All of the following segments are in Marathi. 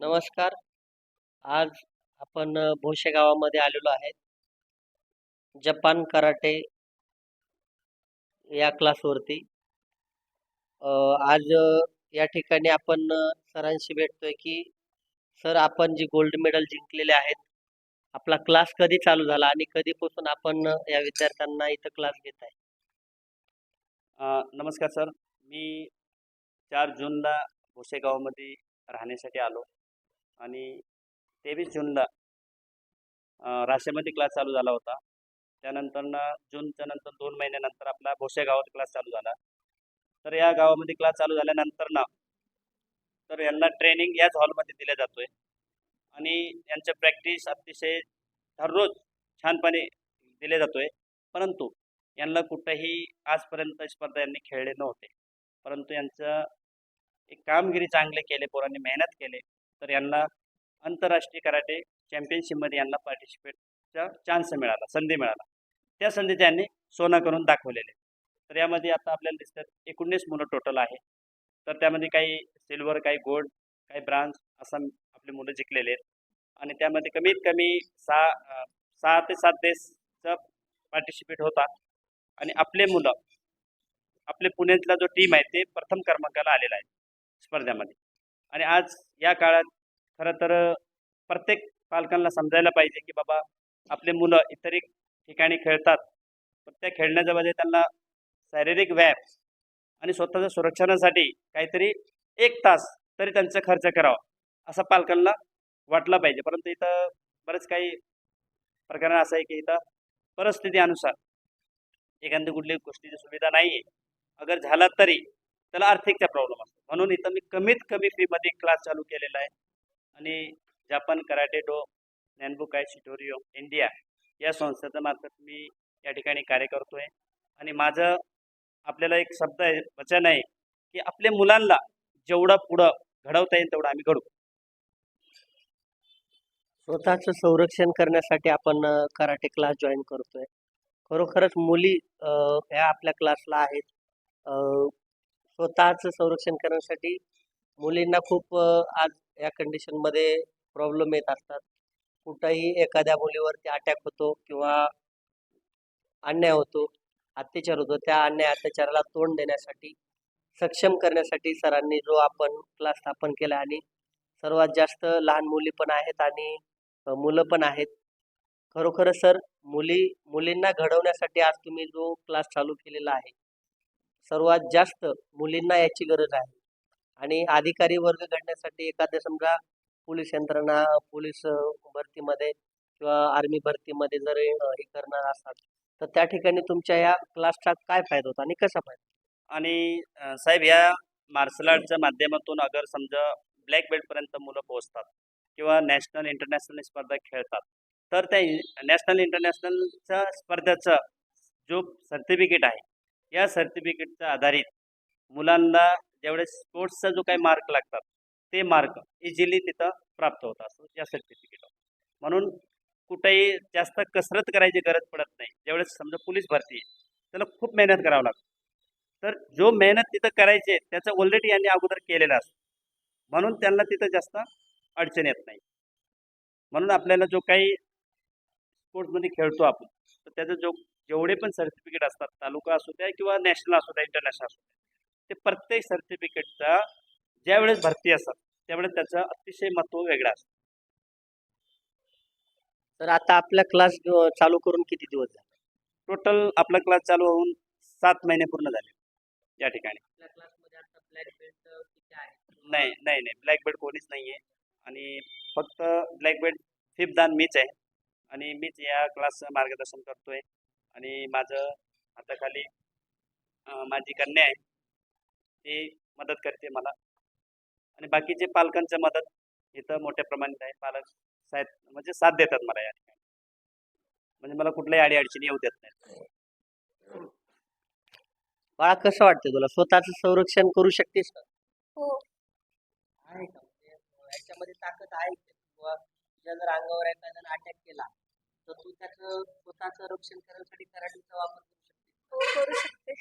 नमस्कार. आज आपण अ, भोसे गावामध्ये आलेलो आहे. जपान कराटे या क्लासवरती. आज या ठिकाणी आपण सरांशी भेटतोय, की सर आपण जी गोल्ड मेडल जिंकलेले आहेत, आपला क्लास कधी चालू झाला आणि कधीपासून आपण या विद्यार्थ्यांना इथं क्लास घेत आहे नमस्कार सर. मी चार जूनला भोसे गावामध्ये राहण्यासाठी आलो आणि 23 जूनला राशेमध्ये क्लास चालू झाला होता. त्यानंतरनं जूनच्या नंतर दोन महिन्यानंतर आपला भोसे गावात क्लास चालू झाला. तर या गावामध्ये क्लास चालू झाल्यानंतर ना, तर यांना ट्रेनिंग याच हॉलमध्ये दिला जातोय आणि यांचं प्रॅक्टिस अतिशय दररोज छानपणे दिले जातोय. परंतु यांना कुठेही आजपर्यंत स्पर्धा यांनी खेळले नव्हते. परंतु यांचं एक कामगिरी चांगले केले, पोरांनी मेहनत केले, तर यांना आंतरराष्ट्रीय कराटे चॅम्पियनशिपमध्ये यांना पार्टिसिपेटचा चान्स मिळाला, संधी मिळाला. त्या संधी त्यांनी सोनं करून दाखवलेले. तर यामध्ये आता आपल्याला दिसतात 19 मुलं टोटल आहे. तर त्यामध्ये काही सिल्वर काही गोल्ड, काही ब्राँझ असं आपली मुलं जिंकलेले आहेत आणि त्यामध्ये कमीत कमी सहा सहा ते सात देशचा पार्टिसिपेट होता आणि आपले मुलं, आपले पुण्यातला जो टीम आहे, ते प्रथम क्रमांकाला आलेला आहे स्पर्धेमध्ये आणि आज या काळात खरं तर प्रत्येक पालकांना समजायला पाहिजे, की बाबा आपले मुलं इतर ठिकाणी खेळतात, पण त्या खेळण्याच्या मध्ये त्यांना शारीरिक व्यायाम आणि स्वतःच्या सुरक्षणासाठी काहीतरी एक तास तरी त्यांचा खर्च करावा, असं पालकांना वाटलं पाहिजे. परंतु इथं बरेच काही प्रकरण असं आहे, की इथं परिस्थितीनुसार एखादी कुठली गोष्टीची सुविधा नाही आहे. अगर झाला तरी त्याला आर्थिकचा प्रॉब्लेम असतो. म्हणून इथं मी कमीत कमी फीमध्ये क्लास चालू केलेला आहे आणि जापान कराटेडो नॅनबुकाय शिटोरिओ इंडिया या संस्थेच्या मार्फत मी या ठिकाणी कार्य करतो आहे आणि माझं आपल्याला एक शब्द आहे, वचन आहे, की आपल्या मुलांना जेवढं पुढं घडवता येईल तेवढं आम्ही घडवू. स्वतःचं संरक्षण करण्यासाठी आपण कराटे क्लास जॉईन करतोय. खरोखरच मुली ह्या आपल्या क्लासला आहेत. स्वतःचं संरक्षण करण्यासाठी मुलींना खूप आज या कंडिशनमध्ये प्रॉब्लेम येत असतात. कुठंही एखाद्या मुलीवरती अटॅक होतो किंवा अन्याय होतो, अत्याचार होतो. त्या अन्याय अत्याचाराला तोंड देण्यासाठी, सक्षम करण्यासाठी सरांनी जो आपण क्लास स्थापन केला आणि सर्वात जास्त लहान मुली पण आहेत आणि मुलं पण आहेत. खरोखर सर मुली मुलींना घडवण्यासाठी आज तुम्ही जो क्लास चालू केलेला आहे, सर्वात जास्त मुलींना याची गरज आहे आणि अधिकारी वर्ग घडण्यासाठी एखाद्या समजा पोलीस यंत्रणा, पोलीस भरतीमध्ये किंवा आर्मी भरतीमध्ये जर हे करणार असाल, तर त्या ठिकाणी तुमच्या या क्लासचा काय फायदा होतो आणि कसा फायदा? आणि साहेब या मार्शल आर्टच्या माध्यमातून अगर समजा ब्लॅक बेल्टपर्यंत मुलं पोहोचतात किंवा नॅशनल, इंटरनॅशनल स्पर्धा खेळतात, तर त्या नॅशनल, इंटरनॅशनलच्या स्पर्धेचा जो सर्टिफिकेट आहे, या सर्टिफिकेटच्या आधारित मुलांना जेवढे स्पोर्ट्सचा जो काही मार्क लागतात, ते मार्क इझिली तिथं प्राप्त होत असतो या सर्टिफिकेट म्हणून कुठेही जास्त कसरत करायची गरज पडत नाही. ज्यावेळेस समजा पोलीस भरती आहे, त्याला खूप मेहनत करावं लागतं. तर जो मेहनत तिथं करायची आहे, त्याचं ऑलरेडी यांनी अगोदर केलेलं असतं. म्हणून त्यांना तिथं जास्त अडचण येत नाही. म्हणून आपल्याला जो काही स्पोर्ट्समध्ये खेळतो आपण, तर त्याचा जो जेवढे पण सर्टिफिकेट असतात, तालुका असू द्या किंवा नॅशनल असू द्या, इंटरनॅशनल असू द्या, ते प्रत्येक सर्टिफिकेटचा ज्यावेळेस भरती असतात, त्यावेळेस त्याचं अतिशय महत्त्व वेगळं असतं. तर आता आपला क्लास चालू करून किती दिवस झाले? टोटल आपला क्लास चालू होऊन 7 महिने पूर्ण झाले या ठिकाणी. नाही, नाही, नाही. ब्लॅक बेल्ट कोणीच नाही आहे आणि फक्त ब्लॅक बेल्ट फिफ्थ दान मीच आहे आणि मीच या क्लासचं मार्गदर्शन करतोय आणि माझं हाताखाली माझी कन्या आहे. ती मदत करते मला आणि बाकीचे पालकांची मदत इथं मोठ्या प्रमाणात आहे. पालक साहेब म्हणजे साथ देतात मला या ठिकाणी. म्हणजे मला कुठल्याही अडी-अडचणी येऊ देत नाहीत. बाळा कसं वाटतंय तुला? स्वतःचं संरक्षण करू शकतेस का? हो. आहे का? म्हणजे अ, ह्याच्यामध्ये ताकद आहे? किंवा जर अंगावर एखाद्याने अटॅक केला, तर तू त्याचं स्वतःचं रक्षण करण्यासाठी कराटेचा वापर करू शकते. हो, करू शकते.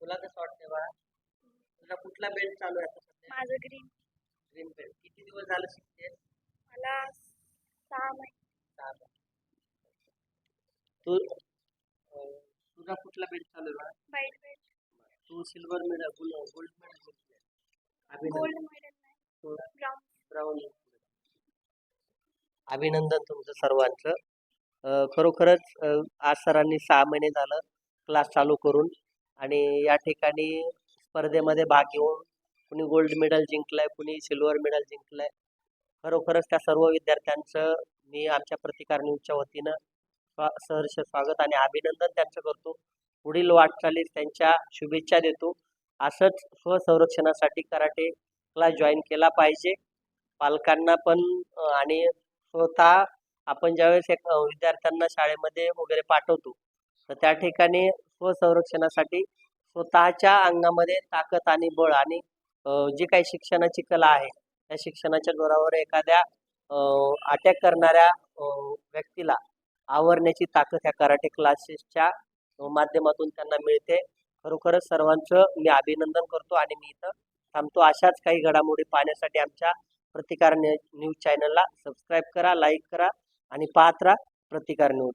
तुला कसं वाटतंय बाळा? तुझा कुठला बेल्ट चालू आहे आता सध्या? माझं ग्रीन. ग्रीन बेल्ट किती दिवस झालं शिकते मला सहा महिने तू अं, तुझा कुठला बेल्ट चालू आहे बाळा? वाईट तू सिल्वर मेडल गोल्ड मेडल जिंकले अभिनंदन गोल्ड मेडल नाही तू ब्राऊन ब्राऊन अभिनंदन तुमचं सर्वांचं. खरोखरच आज सरांनी सहा महिने झालं क्लास चालू करून आणि या ठिकाणी स्पर्धेमध्ये भाग घेऊन कुणी गोल्ड मेडल जिंकलंय कुणी सिल्वर मेडल जिंकलंय. खरोखरच त्या सर्व विद्यार्थ्यांचं मी आमच्या प्रतिकार न्यूजच्या वतीनं स्वा सहर्ष स्वागत आणि अभिनंदन त्यांचं करतो. पुढील वाटचालीस त्यांच्या शुभेच्छा देतो. असंच स्वसंरक्षणासाठी कराटे क्लास जॉईन केला पाहिजे. पालकांना पण आणि स्वतः आपण ज्यावेळेस एक विद्यार्थ्यांना शाळेमध्ये वगैरे पाठवतो तर त्या ठिकाणी स्वसंरक्षणासाठी स्वतःच्या अंगामध्ये ताकद आणि बळ आणि जी काही शिक्षणाची कला आहे त्या शिक्षणाच्या जोरावर एखाद्या अटॅक करणाऱ्या व्यक्तीला आवरण्याची ताकद ह्या कराटे क्लासेसच्या माध्यमातून त्यांना मिळते. खरोखरच सर्वांचं मी अभिनंदन करतो आणि मी इथं थांबतो. अशाच काही घडामोडी पाहण्यासाठी आमच्या प्रतिकार न्यूज न्यूज चॅनलला सबस्क्राईब करा लाईक करा आणि पाहत राहा प्रतिकार न्यूज.